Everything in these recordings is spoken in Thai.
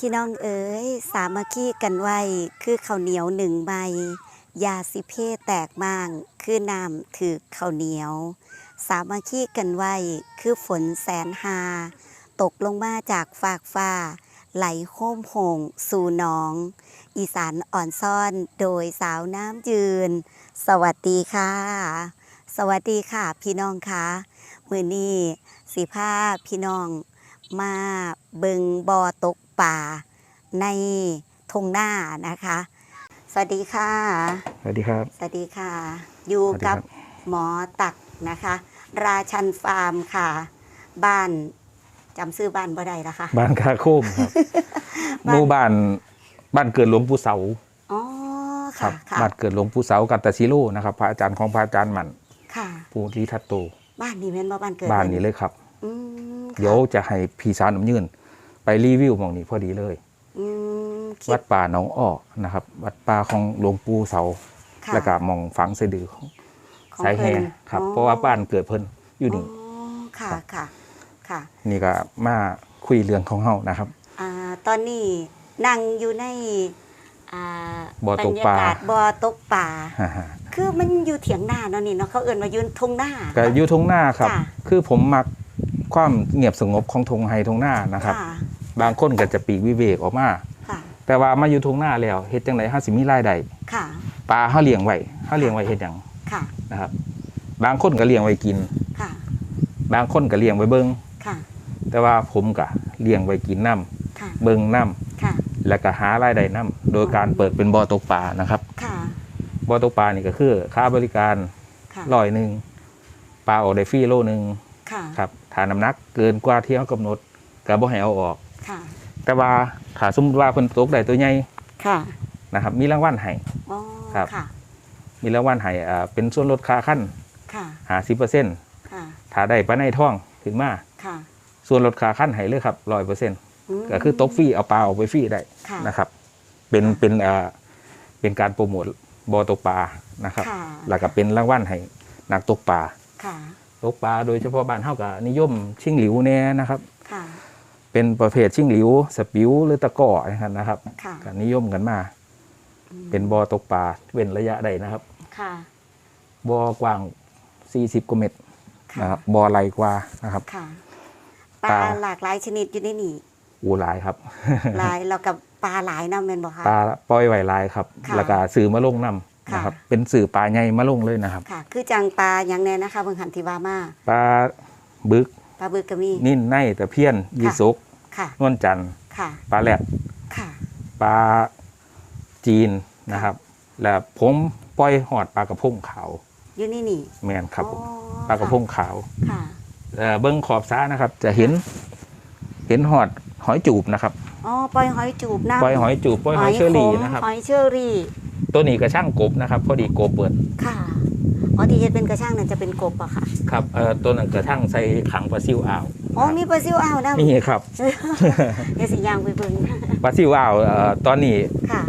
พี่น้องเอ๋ยสามัคคีกันไว้คือข้าวเหนียวหนึ่งใบ ยาสิเพแตกมางคือน้ำถือข้าวเหนียว สามัคคีกันไว้คือฝนแสนหา ตกลงมาจากฟากฟ้า ไหลโค้มโหงสู่หนอง อีสานอ่อนซ่อนโดยสาวน้ำยืน สวัสดีค่ะ สวัสดีค่ะพี่น้องคะมือนี้สีผ้าพี่น้องมาเบิงบอตก ป่าในทงหน้านะคะ สวัสดีค่ะ สวัสดีครับ สวัสดีค่ะ อยู่สวัสดีครักับบหมอตักนะคะ ราชันฟาร์มค่ะ บ้านจำชื่อบ้านบ่ได้ละค่ะบ้านคาโคมครับบ้านหมู่บ้านบ้านเกิดหลวงปู่เสาอ๋อครัค่ะบค่ะบ้านเกิดหลวงปู่เสากัตตชิโลนะครับ พระอาจารย์ของพระอาจารย์หมันค่ะภูริทัตโต บ้านนี้แม่นบ่บ้านเกิดบ้านนี้เลยครับอืมค่ะเดี๋ยวจะให้พี่สาวน้ำยืน ไปรีวิวหมองนี้พอดีเลย อืมคิวัดป่าหนองอ้อนะครับ วัดป่าของหลวงปู่เสาค่ะแล้วก็หมองฝังสะดือของของสายแห่เพิ่นครับ อ๋อเพราะว่าบ้านเกิดเพิ่นอยู่นี่ อ๋อค่ะครับค่ะค่ะ นี่ก็มาคุยเรื่องของเฮานะครับ อ่าตอนนี้นั่งอยู่ในอ่าบ่อตกปลา บรรยกศบ่อตกป่า ฮ่าฮะคือมันอยู่เถียงหน้าเนาะนี่เนาะเขาเอื่นมายืนทงหน้า ก็อยู่ทงหน้าครับ จ้ะ คือผมมักความเงียบสงบของทงไฮทงหน้านะครับ ค่ะ บางคนก็จะปีกวิเวกออกมาค่ะ แต่ว่ามาอยู่ทงหน้าแล้วเฮ็ดจังไดเฮาสิมีรายได้ค่ะ ปลาเฮาเลี้ยงไว้เฮาเลี้ยงไว้เฮ็ดหยังค่ะ นะครับ บางคนก็เลี้ยงไว้กิน ค่ะ บางคนก็เลี้ยงไว้เบิ่งค่ะ แต่ว่าผมก็เลี้ยงไว้กินน้ำค่ะเบิ่งน้ค่ะำแล้วก็หารายได้น้ำโดยการเปิดเป็นบ่อตกปลานะครับค่ะ บ่อตกปลานี่ก็คือ ค่าบริการค่ะ ร้อยหนึ่งปลาออกได้ฟรีโลหนึงค่ะ ครับถ้าน้ำหนักเกินกว่าที่เฮากำหนดก็บ่ให้เอาออก ค่ะ แต่ว่าถ้าสมมุติว่าเพิ่นตกได้ตัวใหญ่ค่ะนะครับ มีรางวัลให้ อ๋อครับ ค่ะมีรางวัลให้อ่าเป็นส่วนลดค่าขั้นค่ะหาสิบเปอร์เซ็นต์ค่ะถ้าได้ปลาในท้องขึ้นมาค่ะส่วนลดค่าขั้นให้เลยครับร้อยเปอร์เซ็นต์ม ก็คือตกฟรีเอาปลาออกไปฟรีได้ค่ะ นะครับ เป็นเป็นอ่าเป็นการโปรโมทบอตกปลานะครับค่ะแล้วก็เป็นรางวัลให้นักตกปลา ค่ะ ตกปลาโดยเฉพาะบ้านเฮาก็นิยมชิงหลิวแน่นะครับค่ะ เป็นประเภทชิงหลิว สปิวหรือตะกร้อนะครับค่ะก็นิยมกันมา เป็นบอตกปลาเว้นระยะใดนะครับ ค่ะ บอกว้าง 40กว่าเมตรค่ะ นะครับบอไหลกว่านะครับ ค่ะปปลาลา หลากหลายชนิดอยู่ในนี่อูหลายครับ หลายแล้วกับปลาหลายน้ำแม่นบ่คะ ปลาปล่อยไหวลายครับค่ะแล้วก็สื่อมาลงน้ำค่ะ นะครับ เป็นสื่อปลาใหญ่มาลงเลยนะครับ ค่ะ คือจังปลาอย่างแน่นะคะเบิ่งหันที่ว่ามาปลาบึกปลาบึกก็มี นิ่นในตะเพียนยีสก ค่ะนวลจันทร์ค่ะปลาแหลดค่ะปลาจีนนะครับ แล้วผมปล่อยหอดปลากระพงขาวอยู่นี่นี่แมนครับผมอ๋อปลากระพงขาวค่ะเอ่อเบิ้งขอบซ้านะครับ จะเห็น เห็นหอดหอยจูบนะครับอ๋อปล่อยหอยจูบน้ำปล่อยหอยจูบปล่อยหอยเชอรี่ขมนะครับหอยเชอรี่ ตัวนี้กระช่างกบนะครับ พอดีกบเปิดค่ะอ๋อที่เฮ็ดเป็นกระช่างนั่นจะเป็นกบอะค่ะ ครับเอ่อตัวนั้นกระทั่งใส่ขังปลาซิวอ่าว อ๋อมีปลาซิวอ้าวนะนี่ครับเดี๋ยวสิย่างไปเบิ่งปลาซิวอ่าวเอ่อตอนนี้ค่ะ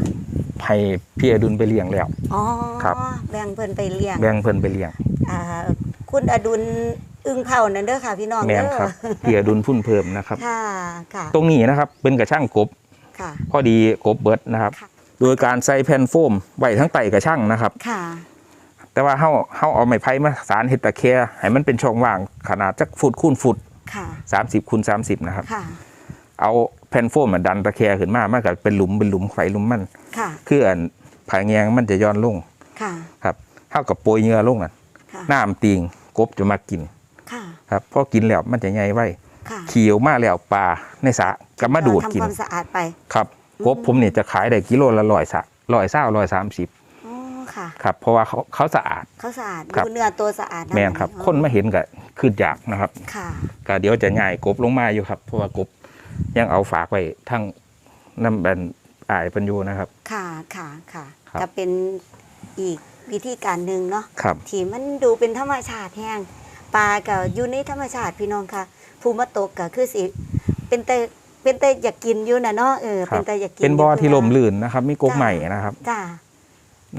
ให้พี่อดุลไปเลี้ยงแล้วอ๋อครับแบ่งเพิ่นไปเลี้ยง แบ่งเพิ่นไปเลี้ยงอ่าคุณอดุลอึ้งเผานั่นเด้อค่ะพี่น้องแมเด้นอครับพี่อดุลพุ่นเพิ่มนะครับค่ะค่ะ ตรงนี้นะครับเป็นกระช่างกบค่ะพอดีกบเบิดนะครับค่ะโดยการใส่แผ่นโฟมไว้ทั้งไตกระช่างนะครับค่ะแต่ว่าเฮาเฮาเอาไม้ไผ่มาสารเห็ดตะแคร่ให้มันเป็นช่องว่างขนาดจักฟุตคูณฟุต ค่ะ30คูณ30นะครับค่ะเอาแผ่นโฟมมาดันตะแคร่ขึ้นมามันก็เป็นหลุมเป็นหลุมไฟหลุมมันค่ะคืออันผายแงงมันจะย้อนลงค่ะครับเฮากับโปรยเหงื่อลงน่ะค่ะน้ำติงกบจะมากินค่ะครับพอกินแล้วมันจะใหญ่ไว้ค่ะเขียวมาแล้วปลาในสระก็มาดูดกินทำความสะอาดไปครับกบผมนี่จะขายได้กิโลละร้อยสะร้อยเศร้าร้อยสามสิบอ๋อ ค่ะ ครับ เพราะว่าเขาเขาสะอาด เขาสะอาดครับ ดูเนื้อตัวสะอาดะแมนครับอ๋อคนมาเห็นก็คืออยากนะครับค่ะ ก็เดี๋ยวจะง่ายกบลงมาอยู่ครับ เพราะว่ากบยังเอาฝากไว้ทั้งน้ำเป็นอายปัญญูนะครับ ค่ะค่ะค่ะครับ ก็เป็นอีกวิธีการหนึ่งเนาะครับ ที่มันดูเป็นธรรมชาติแห้งปลาก็อยู่ในธรรมชาติพี่น้องค่ะ ภูมิตกก็คือสิเป็นแต่เป็นแต่อยากกินอยู่นะเนาะเออครัเป็บนแต่อยากกินเป็นบ่ออยู่ที่ลมลื่นนะครับ มีกบใหม่นะครับ จ้า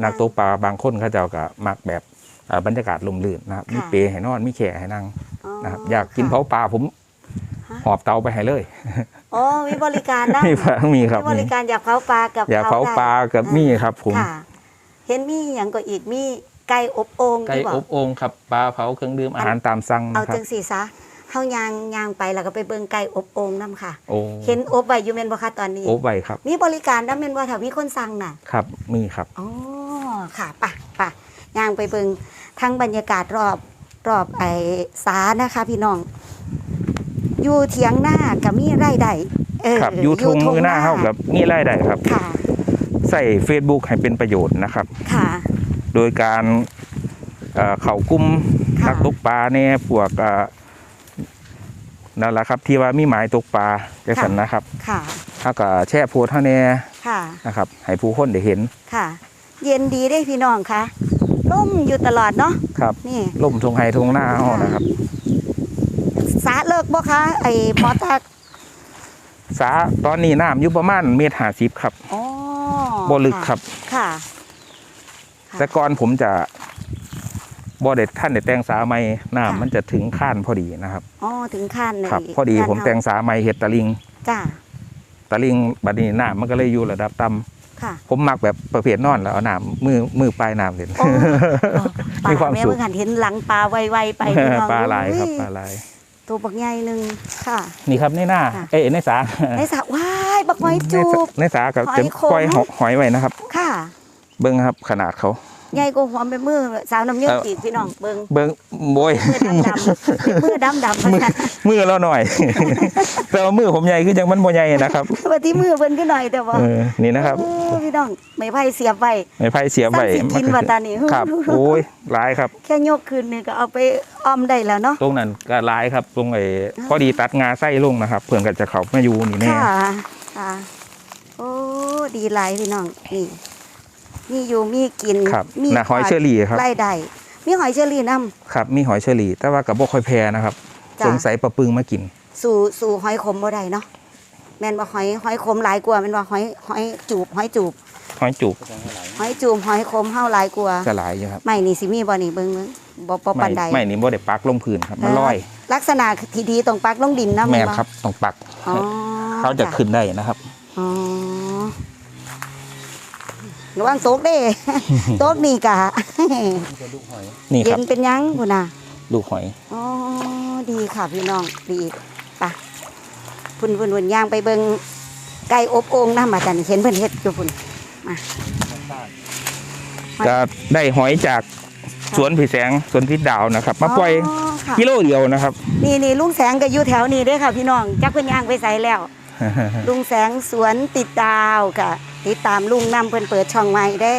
นักตกปลาบางคนเขาเจะก็มักแบบเอ่อบรรยากาศลมลื่นนะครับค่ะมีเปให้นอนมีแข่ให้นั่งอ๋อนะครับ อยากกินค่ะเผาปลาผมฮะหอบเตาไปให้เลยโอ้มีบริการนะมีครับมีครับมีบริการอยากเผาปลากับอย่าเผาได้ปลากับมีครับผมค่ะเห็นมีอย่างก็อีกมีไก่อบโอ่งไก่ที่บอบโอ่งครับปลาเผาเครื่องดื่มอาหารตามสั่งเอานะครับจังสีซะ เฮายางยางไปแล้วก็ไปเบิ่งไก่อบโอ่งนํค่ะ โอ้เห็นอบไว้อยู่แม่นบ่คะตอนนี้ โอบไว้ครับ มีบริการนำแม่นบ่ถ้ามีคนสั่งน่ะ ครับ มีครับ อ๋อ ค่ะป่ะป่ะย่างไปเบิงทั้งบรรยากาศรอบรอบไอ้สานะคะ พี่น้อง อยู่เถียงหน้ากับมีไร่ใดเออครับยูทงมือหน้าเข้ากับนี่ไล่ได้ครับ ค่ะ ใส่ Facebook ให้เป็นประโยชน์นะครับ ค่ะ โดยการเอ่อเข้ากลุ่มค่ะนักตกปลาเนี่ยพวกเอ่อ นั่นแหละครับที่ว่ามีหมายตกปลาจังสันนะครับค่ะถ้าก็แช่โพสต์เท่านี้ค่ะนะครับให้ผู้คนได้เห็นค่ะ เย็นดีได้พี่น้องคะร่มอยู่ตลอดเนาะครับนี่ล่มทงไฮทงหน้าเฮานะครับ สาเลิกบ่คะไอ้หมอตักสาตอนนี้น้ำอยู่ประมาณเมตรห้าสิบครับอ๋อบ่ลึกครับค่ะค่ะ แต่ก่อนผมจะ บ่ได้ท่านได้แต่งสาใหม่น้ำค่ะมันจะถึงข้านพอดีนะครับอ๋อถึงขั้นเลยครับ พอดีผมแต่งสาใหม่เห็ดตะลิงจ้าตะลิงบัดนี้น้ำมันก็เลยอยู่ระดับต่ำค่ะผมมักแบบประเภทนอนแล้วเอาน้ำมือมือปลายน้ำเห็นโอ้มีความแม่สุขเพิ่งหันเห็นหลังปลาไวๆไปพี่น้องปลาลายครับอุ้ปลาลายตัวบักใหญ่หนึ่งค่ะ นี่ครับในหน้าค่ะเอ้ยในสาในสระว้ายบักไม้จูบในสากับหอยจะขมปล่อยหอยหอยไว้นะครับ ค่ะ เบิ้งครับขนาดเขา ใหญ่กว่าหัวแม่มือสาวน้ำเยือกเอ่ออีกพี่น้องเบิ่งเบิ้งโบยมือดำดำมือดำดำมือมือเราหน่อย แต่ว่ามือผมใหญ่คือจังมันบ่ใหญ่นะครับว่าที่มือเพิ่นขึ้นหน่อยแต่ว่าเออนี่นะครับเออพี่น้องไม่ไผ่เสียบไว้ไม้ไผ่เสียบไว้สร้างสิกินว่าตานี่ครับโอ้ยหลายครับ แค่ยกคืนนี่ก็เอาไปอ้อมได้แล้วเนาะตรงนั้นก็หลายครับ ตรงไอ้พอดีตัดงาไส้ลงนะครับเพื่อนก็จะเขามาอยู่นี่แน่ค่ะค่ะโอ้ดีหลายพี่น้องนี่ มีอยู่มีกินครับมีน่ะหอยเชอรี่ครับไล่ได้มีหอยเชอรี่นํครับ มีหอยเชอรี่แต่ว่ากับบ่ค่อยแพนะครับจ้ะสงสัยปลาปึงมากิน สู่สู่หอยขมบ่ได้เนาะแม่นว่าหอยหอยขมหลายกว่าแม่นว่าหอยหอยจูบหอยจูบหอยจุกหอยจูบหอยขมเฮาหลายกว่าก็หลายอยู่ครับไม่นี่สิมีบ่นี่เบิ่งเบิ่งบ่บ่ปานใดไม่ไม่นี่บ่ได้ปักลงพื้นครับมันลอย ลักษณะที่ดีตรงปักลงดินนะแม่นบ่ครับต้องปักอ๋อเขาจะขึ้นได้นะครับ ระวังตกเด้ ตกนี่กะนี่คเย็รับนเป็นหยังพุ่นน่ะ ลูกหอย อ๋อ ดีค่ะพี่น้อง ดีไปะพุ่นพุ่นพุ่นย่างไปเบิงไก่อบโอ่งน้ำมาจันเห็นเพิ่นเฮ็ดอยู่พุ่นจะได้หอยจากสวนผีแสงสวนพิษดาวนะครับ มาปล่อยค่ะกิโลเดียวนะครับ นี่นี่ลุงแสงก็อยู่แถวนี้เด้อค่ะพี่น้องจักเพิ่นย่างไปใส่แล้ว ลุงแสงสวนติดดาวค่ะ ติดตามลุงนำเพิ่นเปิดช่องใหม่เด้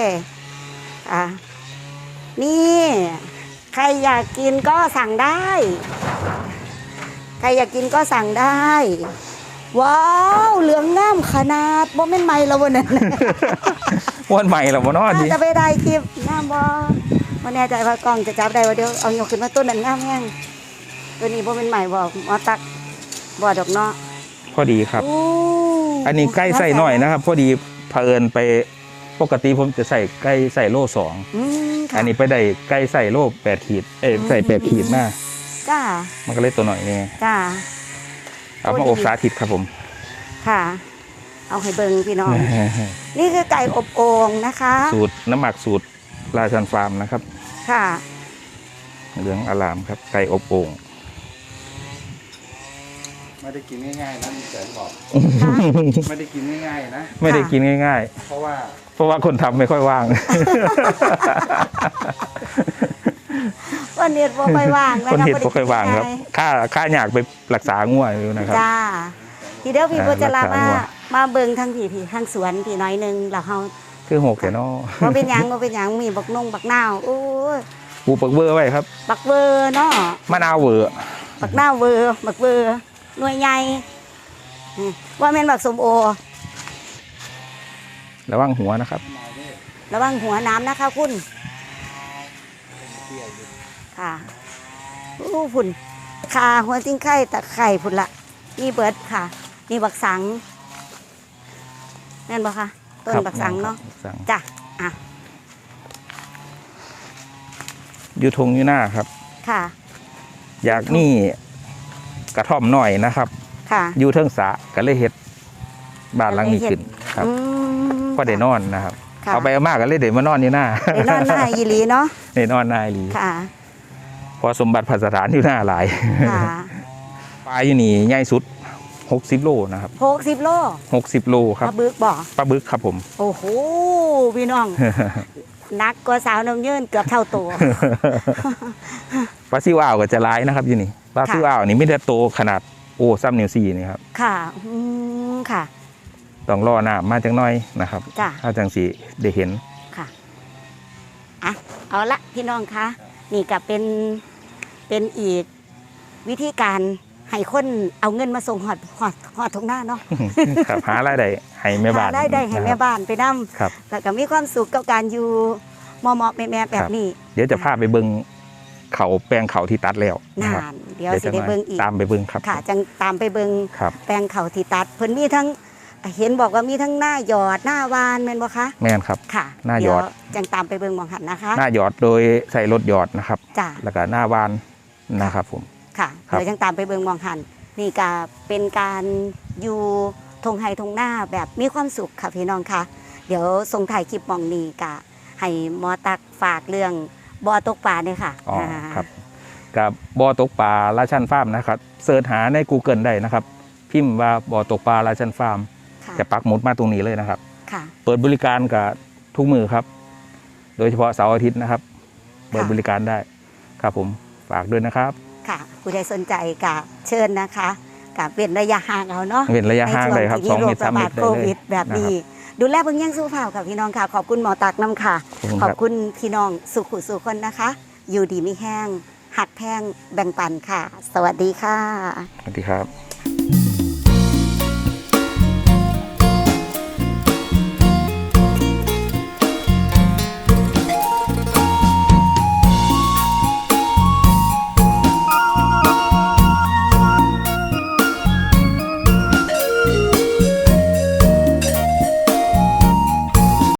อะนี่ใครอยากกินก็สั่งได้ ใครอยากกินก็สั่งได้ ว้าว เหลืองงามขนาดบ่แม่นไหม่แล้ววันนั้นวันใหม่แล้วบ่เนาะน่าดิจะไปได้คลิปงามบ่บ่แน่ใจว่ากล้องจะจับได้ว่าเดี๋ยวเอายกขึ้นมาต้นนั้นงามแฮงตัวนี้บ่เป็นใหม่บ่หมอตักบ่ดอกเนาะพอดีครับโอ้อันนี้ใกล้ใส่หน่อยนะครับ พอดี เผอิญไปปกติผมจะใส่ใกล้ใส่โล่สองอืมค่ะอันนี้ไปได้ใกล้ใส่โล่แปดขีดเอ้ยใส่แปดขีดหน้าจ้ามันก็เลยตัวหน่อยนี่จ้าเอามาอบสาธิตครับผม ค่ะ เอาให้เบิ่งพี่น้อง นี่คือไก่อบโอ่งนะคะ สูตรน้ำหมักสูตรราชันฟาร์มนะครับ ค่ะเหลืองอลามครับ ไก่อบโอ่ง ไม่ได้กินง่ายๆนะมีแสนบอกไม่ได้กินง่ายๆนะ ไม่ได้กินง่ายเพราะว่าๆ เพราะว่าคนทำไม่ค่อยว่าง วันนี้บ่ค่อยว่างะคนเห็ดบ่ไม่ค่อยว่างครับ ค่าค่าอยากไปรักษาง่วอยู่นะครับ จ้าทีเดียวพี่อ่าโบจะลารักษามางัว มาเบิ่งทั้งพี่พี่ทั้งสวนพี่น้อยหนึงแล้วเฮาคือหกแค่นอบ่เป็นหยังบ่เป็นหยังมีบักนงบักนาวโอ้ยปูปักเบอร์ไว้ครับบักเวอร์เนาะมะนาวเวอร์บักนาวเวอร์บักเวอร์ หน่วยใหญ่อืมว่าแม่นบักสมโอ ระวังหัวนะครับ ระวังหัวน้ำนะคะคุณค่ะอู้ฝุ่นขาหัวจิ้งไข่ตะไคร่พุ่นละนี่เบิดค่ะ นี่บักสังแม่นบ่คะต้นครับบักสังเนาะบักสังจ้ะอะอยู่ทงอยู่หน้าครับ ค่ะ อยากนี่ก ระท่อมหน่อยนะครับ ค่ะ อยู่เทิงสระก็เลยเฮ็ดบ้านหลังนี้ขึ้นครับอืมก็ได้นอนนะครับ ค่ะเอาไปเอามากก็เลยได้มานอนอยู่หน้าได้นอนหน้ายีหลีเนาะ ได้นอนหน้าอีหลีค่ะ เพอสมบัติพัสถานอยู่หน้าหลายค่ะปลาอยู่นี่ใหญ่สุด 60 โลนะครับหกสิบโล60 โลคปรับลาบึกบ่ปลาบึกครับผม โอ้โห พี่น้องหนักกว่าสาวน้ำยืนเกือบเท่าตัว ปลาซิวอ่าวก็จะร้ายนะครับอยู่นี่ป ลาค่ะซิวอ่าวนี่ไม่ได้โตขนาดโอ้ซ้ำนิ้วสี่นี่ครับค่ะอืมค่ะ ต้องรอหน้ามาจังน้อยนะครับจ้ะ ถ้าจังสีได้เห็นค่ะอะเอาละพี่น้องคะนี่ก็เป็นเป็นอีกวิธีการให้คนเอาเงินมาส่งหอดหอดหอดทงหน้าเนาะครับหารายได้ให้แม่บ้านหได้ได้ให้แม่นะครับบ้านไปนํครับ แล้วก็มีความสุขกับการอยู่เหมาะๆแม่ๆแบบนี้ เดี๋ยวจะพาไปเบิ่ง เขาแปลงเขาที่ตัดแล้วนะนาครับนเดี๋ยวสิได้เบิ่งอีกตามไปเบิ่งครับค่ะจังตามไปเบิ่งครับแปลงเขาที่ตัดเพิ่นมีทั้งเห็นบอกว่ามีทั้งหน้าหยอดหน้าวานแม่นบ่คะแม่นครับค่ะ หน้าหยอดเวจังตามไปเบิ่งหมองหันนะคะ หน้าหยอดโดยใส่รถหยอดนะครับจ้าแล้วก็หน้าวานนะครับผมค่ะครับเดี๋ยวจังตามไปเบิ่งหมองหันนี่ก็เป็นการอยู่ทงไฮทงหน้าแบบมีความสุขค่ะพี่น้องค่ะ เดี๋ยวส่งถ่ายคลิปหมองนี้กะให้หมอตักฝากเรื่อง บ่อตกปลาเนี่ยค่ะอ๋ออาครับกับบ่อตกปลาราชันฟาร์มนะครับเสิร์ชหาใน Google ได้นะครับ พิมพ์ว่าบ่อตกปลาราชันฟาร์มค่ะจะปักหมุดมาตรงนี้เลยนะครับค่ะเปิดบริการกับทุกมือครับ โดยเฉพาะเสาร์อาทิตย์นะครับ เปิดบริการได้ครับผมฝากด้วยนะครับ ค่ะผู้ใดสนใจกะเชิญนะคะกับเป็นระยะห่างเอาเนาะเว้นระยะห่างเลยครับในสช่อวงที่เมตรสามเมโรตคระบาดโครได้เลยวิดแบบนี้ ดูแลเบิ่งแย่งสู้เผากับพี่น้องค่ะ ขอบคุณหมอตักน้ำค่ะ ขอบคุณขคอบรับคุณพี่น้องสุขุสุคนนะคะ อยู่ดีไม่แห้งหักแพงแบ่งปันค่ะ สวัสดีค่ะ สวัสดีครับ